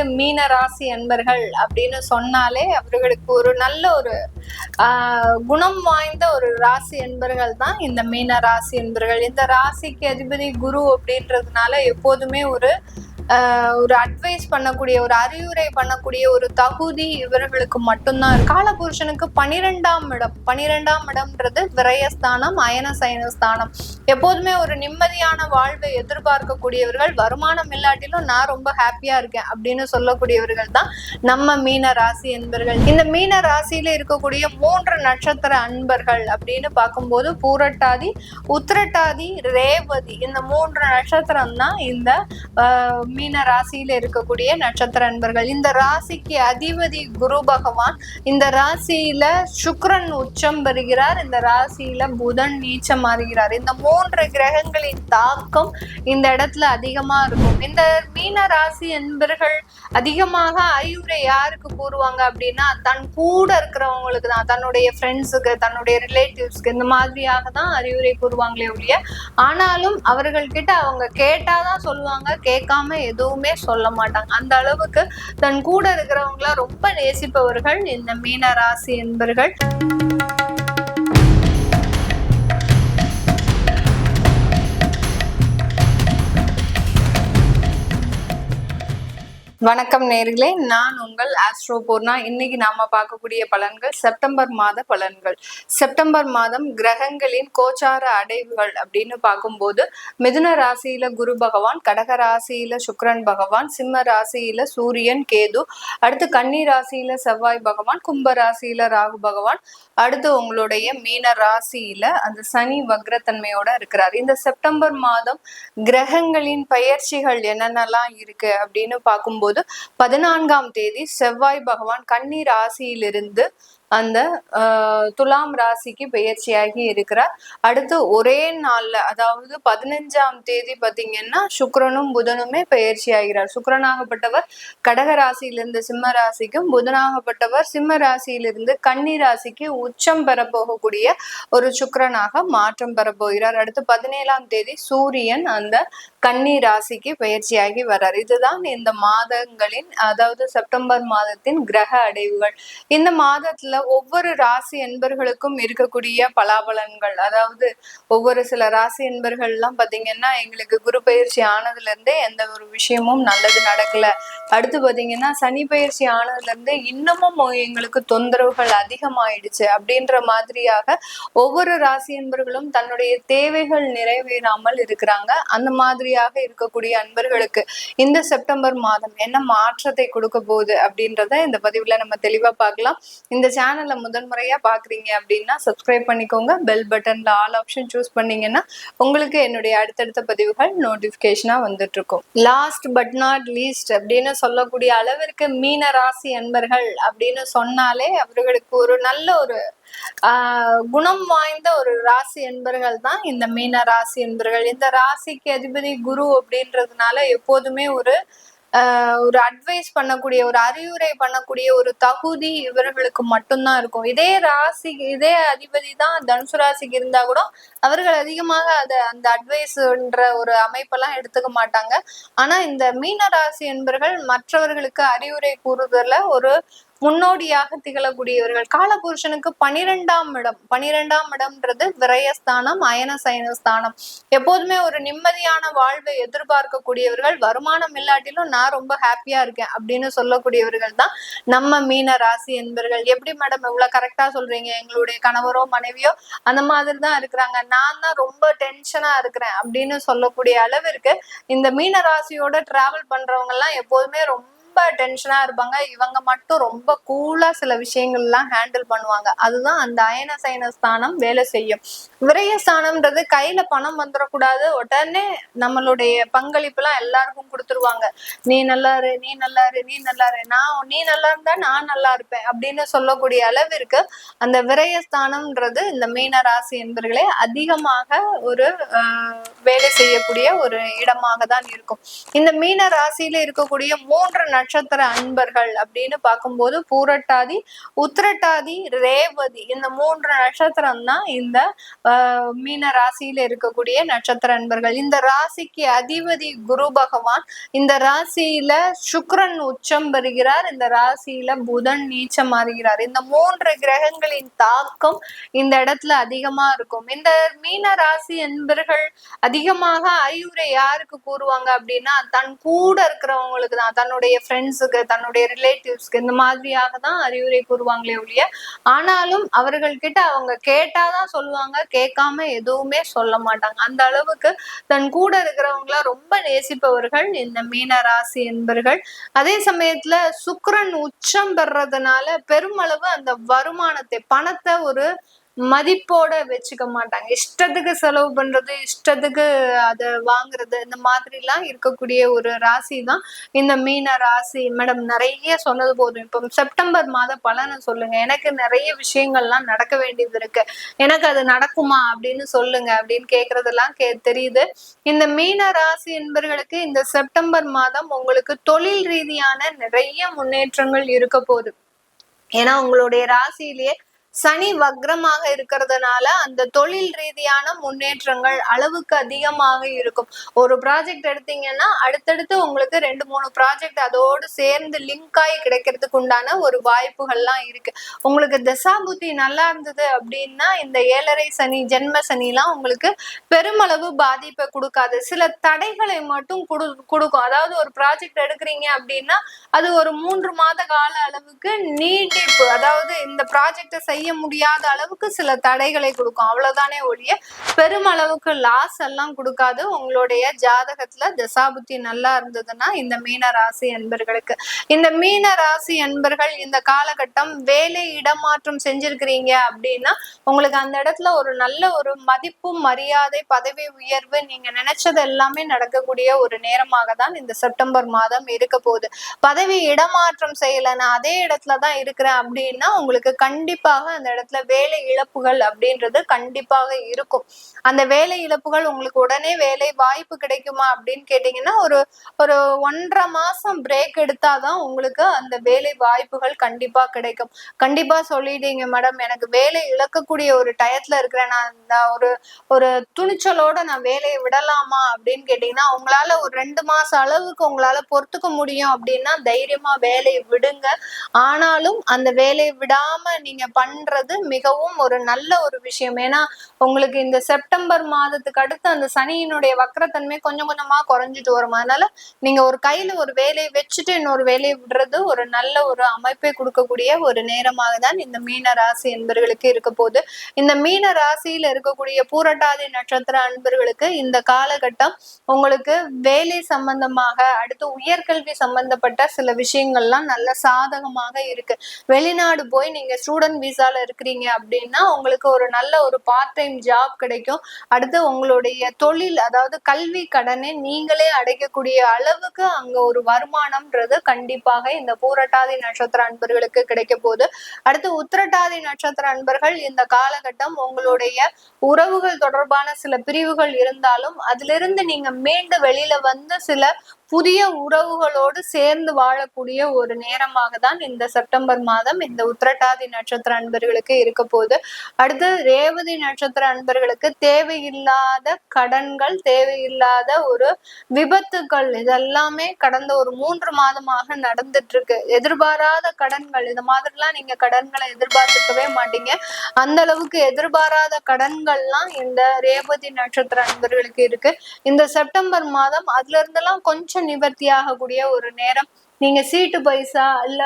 அவர்களுக்கு மீன ராசி அன்பர்கள் அப்படின்னு சொன்னாலே அவர்களுக்கு ஒரு நல்ல ஒரு ஆஹ், குணம் வாய்ந்த ஒரு ராசி என்பர்கள் தான் இந்த மீன ராசி என்பர்கள் இந்த ராசிக்கு அதிபதி குரு அப்படின்றதுனால எப்போதுமே ஒரு ஒரு அட்வைஸ் பண்ணக்கூடிய ஒரு அறிவுரை பண்ணக்கூடிய ஒரு தகுதி இவர்களுக்கு மட்டும்தான் இருக்கு. காலபுருஷனுக்கு பனிரெண்டாம் இடம். பனிரெண்டாம் இடம்ன்றது விரயஸ்தானம் அயன சயனஸ்தானம் எப்போதுமே ஒரு நிம்மதியான வாழ்வை எதிர்பார்க்கக்கூடியவர்கள் வருமானம் இல்லாட்டிலும் நான் ரொம்ப ஹாப்பியா இருக்கேன் அப்படின்னு சொல்லக்கூடியவர்கள் தான் நம்ம மீன ராசி என்பர்கள். இந்த மீன ராசியில இருக்கக்கூடிய மூன்று நட்சத்திர அன்பர்கள் அப்படின்னு பார்க்கும்போது பூரட்டாதி உத்திரட்டாதி ரேவதி. இந்த மூன்று நட்சத்திரம் தான் இந்த மீன ராசியில இருக்கக்கூடிய நட்சத்திர அன்பர்கள். இந்த ராசிக்கு அதிபதி குரு பகவான் இந்த ராசியில சுக்ரன் உச்சம் பெறுகிறார். இந்த ராசியில புதன் நீச்சம் மாறுகிறார். இந்த மூன்று கிரகங்களின் தாக்கம் இந்த இடத்துல அதிகமா இருக்கும். இந்த மீன ராசி என்பர்கள் அதிகமாக அறிவுரை யாருக்கு கூறுவாங்க அப்படின்னா தன் கூட இருக்கிறவங்களுக்கு தான். தன்னுடைய ஃப்ரெண்ட்ஸுக்கு தன்னுடைய ரிலேட்டிவ்ஸ்க்கு இந்த மாதிரியாக தான் அறிவுரை கூறுவாங்களே ஒழிய ஆனாலும் அவர்கள்கிட்ட அவங்க கேட்டாதான் சொல்லுவாங்க கேட்காம எதுவுமே சொல்ல மாட்டாங்க. அந்த அளவுக்கு தன் கூட இருக்கிறவங்கள ரொம்ப நேசிப்பவர்கள். இந்த மீன ராசி என்பர்கள். வணக்கம் நேர்களே. நான் உங்கள் ஆஸ்ட்ரோ பூர்ணா இன்னைக்கு நாம பார்க்கக்கூடிய பலன்கள் செப்டம்பர் மாத பலன்கள். செப்டம்பர் மாதம் கிரகங்களின் கோச்சார அடைவுகள் அப்படின்னு பார்க்கும்போது மிதுன ராசியில குரு பகவான் கடக ராசியில சுக்கரன் பகவான் சிம்ம ராசியில சூரியன் கேது அடுத்து கன்னி ராசியில செவ்வாய் பகவான் கும்ப ராசியில ராகு பகவான் அடுத்து உங்களுடைய மீன ராசியில அந்த சனி வக்ரத்தன்மையோட இருக்கிறார். இந்த செப்டம்பர் மாதம் கிரகங்களின் பயிற்சிகள் என்னென்னலாம் இருக்கு அப்படின்னு பார்க்கும்போது பதினான்காம் தேதி செவ்வாய் பகவான் கன்னி ராசியிலிருந்து அந்த துலாம் ராசிக்கு பெயர்ச்சியாகி இருக்கிறார். அடுத்து ஒரே நாள்ல அதாவது பதினஞ்சாம் தேதி பாத்தீங்கன்னா சுக்கிரனும் புதனுமே பெயர்ச்சி ஆகிறார் சுக்கிரனாகப்பட்டவர் கடக ராசியிலிருந்து சிம்ம ராசிக்கும் புதனாகப்பட்டவர் சிம்ம ராசியிலிருந்து கன்னி ராசிக்கு உச்சம் பெறப்போகக்கூடிய ஒரு சுக்கரனாக மாற்றம் பெறப்போகிறார். அடுத்து பதினேழாம் தேதி சூரியன் அந்த கன்னி ராசிக்கு பெயர்ச்சியாகி வர்றார். இதுதான் இந்த மாதங்களின் அதாவது செப்டம்பர் மாதத்தின் கிரக அடைவுகள். இந்த மாதத்துல ஒவ்வொரு ராசி என்பர்களுக்கும் இருக்கக்கூடிய பலாபலன்கள். அதாவது ஒவ்வொரு சில ராசி என்பர்கள் எல்லாம் பாத்தீங்கன்னா எங்களுக்கு குரு பயிற்சி ஆனதுல இருந்தே எந்த ஒரு விஷயமும் நல்லது நடக்கல. அடுத்து பாத்தீங்கன்னா சனி பயிற்சி ஆனதுல இருந்தே இன்னமும் எங்களுக்கு தொந்தரவுகள் அதிகமாயிடுச்சு. அப்படின்ற மாதிரியாக ஒவ்வொரு ராசி என்பர்களும் தன்னுடைய தேவைகள் நிறைவேறாமல் இருக்கிறாங்க. அந்த மாதிரியாக இருக்கக்கூடிய அன்பர்களுக்கு இந்த செப்டம்பர் மாதம் என்ன மாற்றத்தை கொடுக்க போகுது அப்படின்றத இந்த பதிவுல நம்ம தெளிவா பார்க்கலாம். இந்த சேனல் முதன்முறையா பாக்குறீங்க அப்படின்னா சப்ஸ்கிரைப் பண்ணிக்கோங்க. பெல் பட்டன்ல ஆல் ஆப்ஷன் சூஸ் பண்ணீங்கன்னா உங்களுக்கு என்னுடைய அடுத்தடுத்த பதிவுகள் நோட்டிபிகேஷனா வந்துட்டு இருக்கும் லாஸ்ட் பட் நாட் லீஸ்ட் அப்படின்னு சொல்லக்கூடிய அளவிற்கு மீன ராசி அன்பர்கள் அப்படின்னு சொன்னாலே அவர்களுக்கு ஒரு நல்ல ஒரு குணம் வாய்ந்த ஒரு ராசி என்பர்கள் தான் இந்த மீன ராசி என்பர்கள் இந்த ராசிக்கு அதிபதி குரு அப்படின்றதுனால எப்போதுமே ஒரு ஒரு அட்வைஸ் பண்ணக்கூடிய ஒரு அறிவுரை பண்ணக்கூடிய ஒரு தகுதி இவர்களுக்கு மட்டும்தான் இருக்கும். இதே ராசி இதே அதிபதி தான் தனுசு ராசிக்கு இருந்தா கூட அவர்கள் அதிகமாக அதை அந்த அட்வைஸ்ன்ற ஒரு அமைப்பெல்லாம் எடுத்துக்க மாட்டாங்க. ஆனா இந்த மீன ராசி என்பவர்கள் மற்றவர்களுக்கு அறிவுரை கூறுதல ஒரு முன்னோடியாக திகழக்கூடியவர்கள். காலபுருஷனுக்கு பனிரெண்டாம் இடம். பனிரெண்டாம் இடம்ன்றது விரயஸ்தானம் அயன சயனஸ்தானம் எப்போதுமே ஒரு நிம்மதியான வாழ்வை எதிர்பார்க்கக்கூடியவர்கள் வருமானம் இல்லாட்டிலும் நான் ரொம்ப ஹாப்பியா இருக்கேன் அப்படின்னு சொல்லக்கூடியவர்கள் தான் நம்ம மீன ராசி என்பர்கள். எப்படி மேடம் இவ்வளவு கரெக்டா சொல்றீங்க? எங்களுடைய கணவரோ மனைவியோ அந்த மாதிரி தான் இருக்கிறாங்க. நான் தான் ரொம்ப டென்ஷனா இருக்கிறேன் அப்படின்னு சொல்லக்கூடிய அளவிற்கு இந்த மீன ராசியோட டிராவல் பண்றவங்க எல்லாம் எப்போதுமே ரொம்ப டென்ஷனா இருப்பாங்க. இவங்க மட்டும் ரொம்ப கூலா சில விஷயங்கள்லாம் ஹேண்டில் பண்ணுவாங்க. அதுதான் அந்த அயன சயன ஸ்தானம் வேலை செய்யும். விரய ஸ்தானம்ன்றது கையில பணம் வந்துடக்கூடாது. உடனே நம்மளுடைய பங்களிப்பு எல்லாம் எல்லாருக்கும் கொடுத்துருவாங்க. நீ நல்லா இரு நீ நல்லா இரு நீ நல்லா இரு. நான் நீ நல்லா இருந்தா நான் நல்லா இருப்பேன். அப்படின்னு சொல்லக்கூடிய அளவிற்கு அந்த விரயஸ்தானம்ன்றது இந்த மீன ராசி என்பர்களே அதிகமாக ஒரு ஆஹ், வேலை செய்யக்கூடிய ஒரு இடமாக தான் இருக்கும். இந்த மீன ராசியில இருக்கக்கூடிய மூன்று நட்சத்திர அன்பர்கள் அப்படின்னு பார்க்கும்போது பூரட்டாதி உத்திரட்டாதி ரேவதி இந்த மூன்று நட்சத்திரம் தான் இந்த மீன ராசியில இருக்கக்கூடிய நட்சத்திர அன்பர்கள். இந்த ராசிக்கு அதிபதி குரு பகவான் இந்த ராசியில சுக்ரன் உச்சம் பெறுகிறார். இந்த ராசியில புதன் நீச்சம் மாறுகிறார். இந்த மூன்று கிரகங்களின் தாக்கம் இந்த இடத்துல அதிகமா இருக்கும். இந்த மீன ராசி என்பர்கள் அதிகமாக அறிவுரை யாருக்கு கூறுவாங்க அப்படின்னா தன் கூட இருக்கிறவங்களுக்கு தான் தன்னுடைய ஃப்ரெண்ட்ஸுக்கு தன்னுடைய ரிலேட்டிவ்ஸ்க்கு இந்த மாதிரியாக தான் அறிவுரை கூறுவாங்களே ஒழிய ஆனாலும் அவர்கள் கிட்ட அவங்க கேட்டாதான் சொல்லுவாங்க கேட்காம எதுவுமே சொல்ல மாட்டாங்க. அந்த அளவுக்கு தன் கூட இருக்கிறவங்கள ரொம்ப நேசிப்பவர்கள் இந்த மீன ராசி என்பர்கள். அதே சமயத்துல சுக்கரன் உச்சம் பெறதுனால பெருமளவு அந்த வருமானத்தை பணத்தை ஒரு மதிப்போட வச்சுக்க மாட்டாங்க. இஷ்டத்துக்கு செலவு பண்றது இஷ்டத்துக்கு அதை வாங்குறது இந்த மாதிரி எல்லாம் இருக்கக்கூடிய ஒரு ராசி தான் இந்த மீன ராசி. மேடம் நிறைய சொன்னது போதும். இப்போ செப்டம்பர் மாத பலனை சொல்லுங்க. எனக்கு நிறைய விஷயங்கள்லாம் நடக்க வேண்டியது இருக்கு. எனக்கு அது நடக்குமா அப்படின்னு சொல்லுங்க அப்படின்னு கேக்குறதெல்லாம் கே தெரியுது. இந்த மீன ராசி என்பவர்களுக்கு இந்த செப்டம்பர் மாதம் உங்களுக்கு தொழில் ரீதியான நிறைய முன்னேற்றங்கள் இருக்க போகுது. ஏன்னா உங்களுடைய ராசியிலேயே சனி வக்ரமாக இருக்கிறதுனால அந்த தொழில் ரீதியான முன்னேற்றங்கள் அளவுக்கு அதிகமாக இருக்கும். ஒரு ப்ராஜெக்ட் எடுத்தீங்கன்னா அடுத்தடுத்து உங்களுக்கு ரெண்டு மூணு ப்ராஜெக்ட் அதோடு சேர்ந்து லிங்க் ஆகி கிடைக்கிறதுக்கு உண்டான ஒரு வாய்ப்புகள்லாம் இருக்கு. உங்களுக்கு தசாபுத்தி நல்லா இருந்தது அப்படின்னா இந்த ஏழரை சனி ஜென்ம சனிலாம் உங்களுக்கு பெருமளவு பாதிப்பை கொடுக்காது. சில தடைகளை மட்டும் கொடு கொடுக்கும். அதாவது ஒரு ப்ராஜெக்ட் எடுக்கிறீங்க அப்படின்னா அது ஒரு மூன்று மாத கால அளவுக்கு நீட்டிப்பு. அதாவது இந்த ப்ராஜெக்டை செய்ய முடியாத அளவுக்கு சில தடைகளை கொடுக்கும். அவ்வளவுதானே ஒழிய பெருமளவுக்கு லாஸ் எல்லாம் கொடுக்காது. உங்களுடைய ஜாதகத்துல தசாபுத்தி நல்லா இருந்ததுன்னா இந்த மீன ராசி அன்பர்களுக்கு. இந்த மீன ராசி அன்பர்கள் இந்த காலகட்டம் வேலை இடமாற்றம் செஞ்சிருக்கிறீங்க அப்படின்னா உங்களுக்கு அந்த இடத்துல ஒரு நல்ல ஒரு மதிப்பு மரியாதை பதவி உயர்வு நீங்க நினைச்சது எல்லாமே நடக்கக்கூடிய ஒரு நேரமாக தான் இந்த செப்டம்பர் மாதம் இருக்க போகுது. பதவி இடமாற்றம் செய்யல நான் அதே இடத்துல தான் இருக்கிறேன் அப்படின்னா உங்களுக்கு கண்டிப்பாக அந்த இடத்துல வேலை இழப்புகள் அப்படின்றது கண்டிப்பாக இருக்கும். அந்த வேலை இழப்புகள் உங்களுக்கு உடனே வேலை வாய்ப்பு கிடைக்குமா அப்படின்னு கேட்டீங்கன்னா ஒரு ஒரு ஒன்றரை மாசம் பிரேக் எடுத்தாதான் உங்களுக்கு அந்த வேலை வாய்ப்புகள் கண்டிப்பா கிடைக்கும். கண்டிப்பா சொல்லிட்டீங்க மேடம் எனக்கு வேலை இழக்கக்கூடிய ஒரு டயத்துல இருக்கிறேன். நான் அந்த ஒரு ஒரு துணிச்சலோட நான் வேலையை விடலாமா? அப்படின்னு கேட்டீங்கன்னா உங்களால ஒரு ரெண்டு மாசம் அளவுக்கு உங்களால பொறுத்துக்க முடியும் அப்படின்னா தைரியமா வேலையை விடுங்க. ஆனாலும் அந்த வேலையை விடாம நீங்க பண்றது மிகவும் ஒரு நல்ல ஒரு விஷயம். ஏன்னா உங்களுக்கு இந்த செப்டம்பர் மாதத்துக்கு அடுத்து அந்த சனியினுடைய வக்கரத்தன்மை கொஞ்சம் கொஞ்சமா குறைஞ்சிட்டு வரும். அதனால நீங்க ஒரு கையில ஒரு வேலையை வச்சுட்டு இன்னொரு வேலையை விடுறது ஒரு நல்ல ஒரு அமைப்பை கொடுக்கக்கூடிய ஒரு நேரமாக தான் இந்த மீன ராசி என்பர்களுக்கு இருக்க போது இந்த மீன ராசியில இருக்கக்கூடிய பூரட்டாதி நட்சத்திர அன்பர்களுக்கு இந்த காலகட்டம் உங்களுக்கு வேலை சம்பந்தமாக அடுத்து உயர்கல்வி சம்பந்தப்பட்ட சில விஷயங்கள்லாம் நல்ல சாதகமாக இருக்கு. வெளிநாடு போய் நீங்க ஸ்டூடெண்ட் விசால இருக்கிறீங்க அப்படின்னா உங்களுக்கு ஒரு நல்ல ஒரு பார்ட் டைம் ஜாப் கிடைக்கும். அடுத்து உங்களுடைய தொழில் அதாவது கல்வி கடனை நீங்களே அடைக்கக்கூடிய அளவுக்கு அங்க ஒரு வருமானம்ன்றது கண்டிப்பாக இந்த பூரட்டாதி நட்சத்திர அன்பர்களுக்கு கிடைக்க போகுது. அடுத்து உத்திரட்டாதி நட்சத்திர அன்பர்கள் இந்த காலகட்டம் உங்களுடைய உறவுகள் தொடர்பான சில பிரிவுகள் இருந்தாலும் அதிலிருந்து நீங்க மீண்டு வெளியில வந்து சில புதிய உறவுகளோடு சேர்ந்து வாழக்கூடிய ஒரு நேரமாக தான் இந்த செப்டம்பர் மாதம் இந்த உத்திரட்டாதி நட்சத்திர அன்பர்களுக்கு இருக்க போகுது. அடுத்து ரேவதி நட்சத்திர அன்பர்களுக்கு தேவையில்லாத கடன்கள் தேவையில்லாத ஒரு விபத்துக்கள் இதெல்லாமே கடந்த ஒரு மூன்று மாதமாக நடந்துட்டு இருக்கு எதிர்பாராத கடன்கள் இந்த மாதிரிலாம் நீங்க கடன்களை எதிர்பார்த்துக்கவே மாட்டீங்க. அந்த அளவுக்கு எதிர்பாராத கடன்கள்லாம் இந்த ரேவதி நட்சத்திர அன்பர்களுக்கு இருக்கு. இந்த செப்டம்பர் மாதம் அதுல இருந்தெல்லாம் கொஞ்சம் நிவர்த்தி ஆகக்கூடிய ஒரு நேரம். நீங்க சீட்டு பைசா இல்ல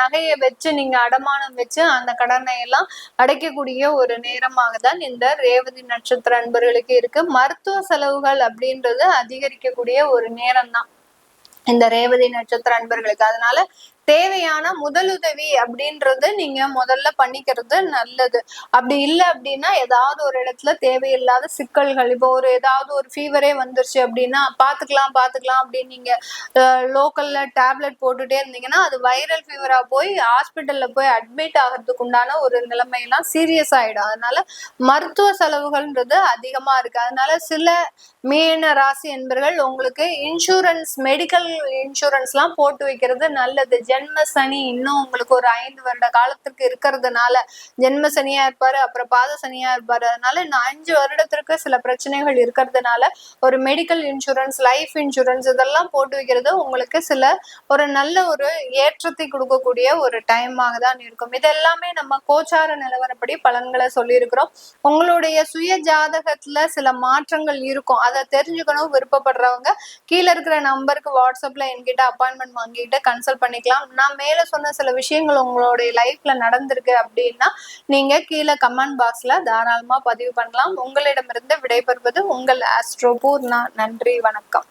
நகையை வச்சு நீங்க அடமானம் வச்சு அந்த கடனை எல்லாம் அடைக்கக்கூடிய ஒரு நேரமாக தான் இந்த ரேவதி நட்சத்திர அன்பர்களுக்கு இருக்கு. மருத்துவ செலவுகள் அப்படின்றது அதிகரிக்கக்கூடிய ஒரு நேரம் தான். இந்த ரேவதி நட்சத்திர அன்பர்களுக்கு. அதனால தேவையான முதலுதவி அப்படின்றது நீங்க முதல்ல பண்ணிக்கிறது நல்லது. அப்படி இல்லை அப்படின்னா ஏதாவது ஒரு இடத்துல தேவையில்லாத சிக்கல்கள் இப்போ ஒரு ஏதாவது ஒரு ஃபீவரே வந்துருச்சு அப்படின்னா பாத்துக்கலாம் பாத்துக்கலாம் அப்படின்னு நீங்க லோக்கல்ல டேப்லெட் போட்டுட்டே இருந்தீங்கன்னா அது வைரல் ஃபீவரா போய் ஹாஸ்பிட்டல்ல போய் அட்மிட் ஆகிறதுக்கு உண்டான ஒரு நிலைமையெல்லாம் சீரியஸ் ஆயிடும். அதனால மருத்துவ செலவுகள்ன்றது அதிகமா இருக்கு. அதனால சில மீன ராசி என்பர்கள் உங்களுக்கு இன்சூரன்ஸ் மெடிக்கல் இன்சூரன்ஸ்லாம் போட்டு வைக்கிறது நல்லது. ஜென்ம சனி இன்னும் உங்களுக்கு ஒரு ஐந்து வருட காலத்துக்கு இருக்கிறதுனால ஜென்ம சனியா இருப்பாரு அப்புறம் பாத சனியா இருப்பாரு. அதனால இன்னும் அஞ்சு வருடத்திற்கு சில பிரச்சனைகள் இருக்கிறதுனால ஒரு மெடிக்கல் இன்சூரன்ஸ் லைஃப் இன்சூரன்ஸ் இதெல்லாம் போட்டு வைக்கிறது உங்களுக்கு சில ஒரு நல்ல ஒரு ஏற்றத்தை கொடுக்கக்கூடிய ஒரு டைமாக தான் இருக்கும். இது எல்லாமே நம்ம கோச்சார நிலவரப்படி பலன்களை சொல்லியிருக்கிறோம். உங்களுடைய சுய ஜாதகத்துல சில மாற்றங்கள் இருக்கும். அதை தெரிஞ்சுக்கணும் விருப்பப்படுறவங்க கீழே இருக்கிற நம்பருக்கு வாட்ஸ்அப்ல என்கிட்ட அப்பாயின்மெண்ட் வாங்கிட்டு கன்சல்ட் பண்ணிக்கலாம். நான் மேல சொன்ன சில விஷயங்கள் உங்களுடைய லைஃப்ல நடந்திருக்கு அப்படின்னா நீங்க கீழே கமெண்ட் பாக்ஸ்ல தாராளமா பதிவு பண்ணலாம். உங்களிடமிருந்து விடைபெறுவது உங்கள் ஆஸ்ட்ரோ பூர்ணா நன்றி வணக்கம்.